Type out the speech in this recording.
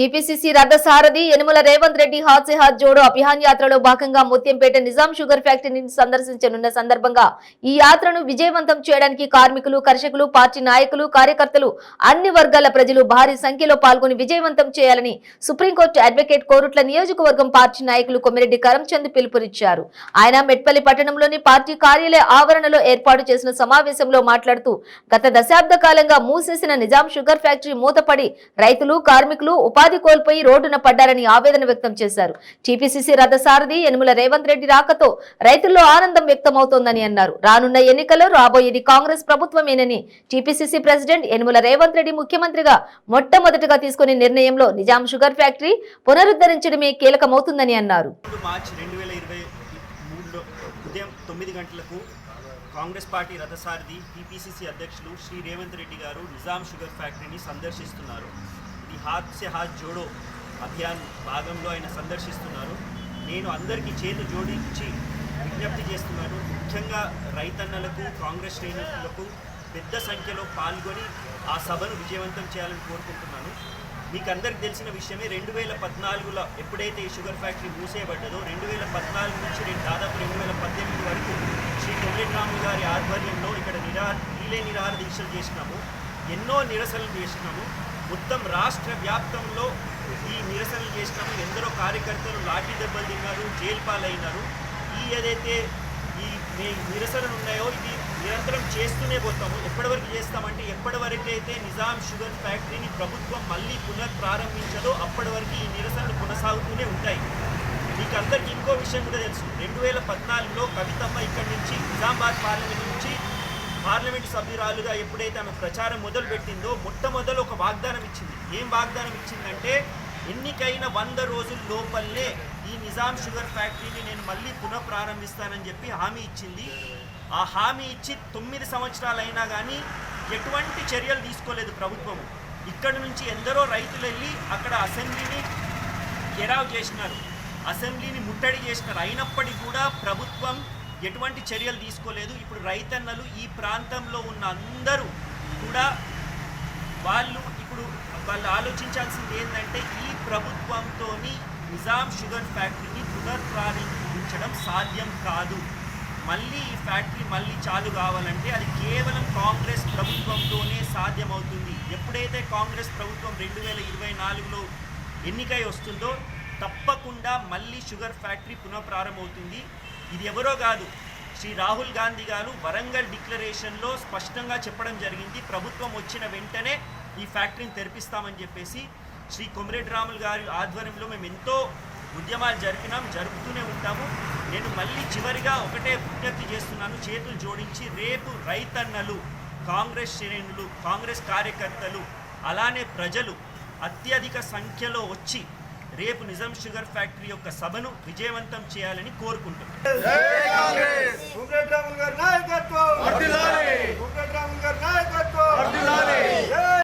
TPCC రథసారథి యనుమల రేవంత్ రెడ్డి హాత్ హాత్ జోడో అభియాన్ యాత్రలో భాగంగా ముత్యంపేట నిజాం షుగర్ ఫ్యాక్టరీని సందర్శించనున్న సందర్భంగా ఈ యాత్రను విజయవంతం చేయడానికి కార్మికులు కర్షకులు పార్టీ నాయకులు కార్యకర్తలు అన్ని వర్గాల ప్రజలు భారీ సంఖ్యలో పాల్గొని విజయవంతం చేయాలని సుప్రీంకోర్టు అడ్వకేట్ కోరుట్ల నియోజకవర్గం పార్టీ నాయకులు కొమ్మిరెడ్డి కరంచంద్ పిలుపునిచ్చారు. ఆయన మెట్పల్లి పట్టణంలోని పార్టీ కార్యాలయ ఆవరణలో ఏర్పాటు చేసిన సమావేశంలో మాట్లాడుతూ గత దశాబ్ద కాలంగా మూసేసిన నిజాం షుగర్ ఫ్యాక్టరీ మూతపడి రైతులు కార్మికులు ఉపాధి కోల్పోయి రోడ్డున పడ్డారని ఆవేదన వ్యక్తం చేశారు. టీపీసీసీ రథసారథి యనుమల రేవంత్ రెడ్డి రాకతో రైతుల్లో ఆనందం వ్యక్తమవుతోందని అన్నారు. రానున్న ఎన్నికల్లో రాబోయేది కాంగ్రెస్ ప్రభుత్వమేనని టీపీసీసీ ప్రెసిడెంట్ యనుమల రేవంత్ రెడ్డి ముఖ్యమంత్రిగా మొట్టమొదటిగా తీసుకునే నిర్ణయంలో నిజాం షుగర్ ఫ్యాక్టరీ పునరుద్ధరించడమే కీలకమవుతుందని అన్నారు. ఉదయం తొమ్మిది గంటలకు కాంగ్రెస్ పార్టీ రథసారథి టీపీసీసీ అధ్యక్షులు శ్రీ రేవంత్ రెడ్డి గారు నిజాం షుగర్ ఫ్యాక్టరీని సందర్శిస్తున్నారు. ఇది హాత్ సే హాత్ జోడో అభియాన్ భాగంలో ఆయన సందర్శిస్తున్నారు. నేను అందరికీ చేతులు జోడించి విజ్ఞప్తి చేస్తున్నాను. ముఖ్యంగా రైతన్నలకు కాంగ్రెస్ శ్రేణులకు పెద్ద సంఖ్యలో పాల్గొని ఆ సభను విజయవంతం చేయాలని కోరుకుంటున్నాను. మీకు అందరికి తెలిసిన విషయమే రెండు వేల పద్నాలుగులో ఎప్పుడైతే ఈ షుగర్ ఫ్యాక్టరీ మూసేయబడ్డదో రెండు వేల పద్నాలుగు నుంచి రెండు దాదాపు రెండు వేల పద్దెనిమిది వరకు శ్రీ కొల్లిరాములు గారి ఆధ్వర్యంలో ఇక్కడ నిరా నీలే నిరాహార దీక్షలు చేసినాము. ఎన్నో నిరసనలు చేసినాము. మొత్తం రాష్ట్ర వ్యాప్తంలో ఈ నిరసనలు చేసినాము. ఎందరో కార్యకర్తలు లాఠీ దెబ్బలు తిన్నారు జైలు పాలైనారు. ఈ ఏదైతే ఈ మీ నిరసనలు ఉన్నాయో ఇది నిరంతరం చేస్తూనే పోతాము. ఎప్పటివరకు చేస్తామంటే ఎప్పటివరకైతే నిజాం షుగర్ ఫ్యాక్టరీని ప్రభుత్వం మళ్ళీ పునః ప్రారంభించదో అప్పటి వరకు ఈ నిరసనలు కొనసాగుతూనే ఉంటాయి. మీకు అందరికీ ఇంకో విషయం కూడా తెలుసు. రెండు వేల పద్నాలుగులో కవితమ్మ ఇక్కడి నుంచి నిజామాబాద్ పార్లమెంట్ నుంచి పార్లమెంట్ సభ్యురాలుగా ఎప్పుడైతే ఆమె ప్రచారం మొదలు పెట్టిందో మొట్టమొదలు ఒక వాగ్దానం ఇచ్చింది. ఏం వాగ్దానం ఇచ్చిందంటే ఎన్నికైన వంద రోజుల లోపలనే ఈ నిజాం షుగర్ ఫ్యాక్టరీని నేను మళ్ళీ పునః ప్రారంభిస్తానని చెప్పి హామీ ఇచ్చింది. ఆ హామీ ఇచ్చి తొమ్మిది సంవత్సరాలు అయినా కానీ ఎటువంటి చర్యలు తీసుకోలేదు ప్రభుత్వము. ఇక్కడి నుంచి ఎందరో రైతులు వెళ్ళి అక్కడ అసెంబ్లీని గెరావ్ చేసినారు. అసెంబ్లీని ముట్టడి చేసినారు. అయినప్పటికీ కూడా ప్రభుత్వం ఎటువంటి చర్యలు తీసుకోలేదు. ఇప్పుడు రైతన్నలు ఈ ప్రాంతంలో ఉన్న అందరూ కూడా వాళ్ళు ఇప్పుడు వాళ్ళు ఆలోచించాల్సింది ఏంటంటే ఈ ప్రభుత్వంతో నిజాం షుగర్ ఫ్యాక్టరీని పునర్ప్రారంభించడం సాధ్యం కాదు. మళ్ళీ ఈ ఫ్యాక్టరీ మళ్ళీ చాలు కావాలంటే అది కేవలం కాంగ్రెస్ ప్రభుత్వంతోనే సాధ్యమవుతుంది. ఎప్పుడైతే కాంగ్రెస్ ప్రభుత్వం రెండు వేల ఇరవై నాలుగులో ఎన్నికై వస్తుందో తప్పకుండా మళ్ళీ షుగర్ ఫ్యాక్టరీ పునఃప్రారంభమవుతుంది. ఇది ఎవరో కాదు. శ్రీ రాహుల్ గాంధీ గారు వరంగల్ డిక్లరేషన్లో స్పష్టంగా చెప్పడం జరిగింది. ప్రభుత్వం వచ్చిన వెంటనే ఈ ఫ్యాక్టరీని తెరిపిస్తామని చెప్పేసి శ్రీ కొమరెడ్డి రాములు గారి ఆధ్వర్యంలో మేము ఎంతో ఉద్యమాలు జరిపినాం జరుపుతూనే ఉంటాము. నేను మళ్ళీ చివరిగా ఒకటే విజ్ఞప్తి చేస్తున్నాను. చేతులు జోడించి రేపు రైతన్నలు కాంగ్రెస్ శ్రేణులు కాంగ్రెస్ కార్యకర్తలు అలానే ప్రజలు అత్యధిక సంఖ్యలో వచ్చి రేపు నిజాం షుగర్ ఫ్యాక్టరీ యొక్క సభను విజయవంతం చేయాలని కోరుకుంటున్నాను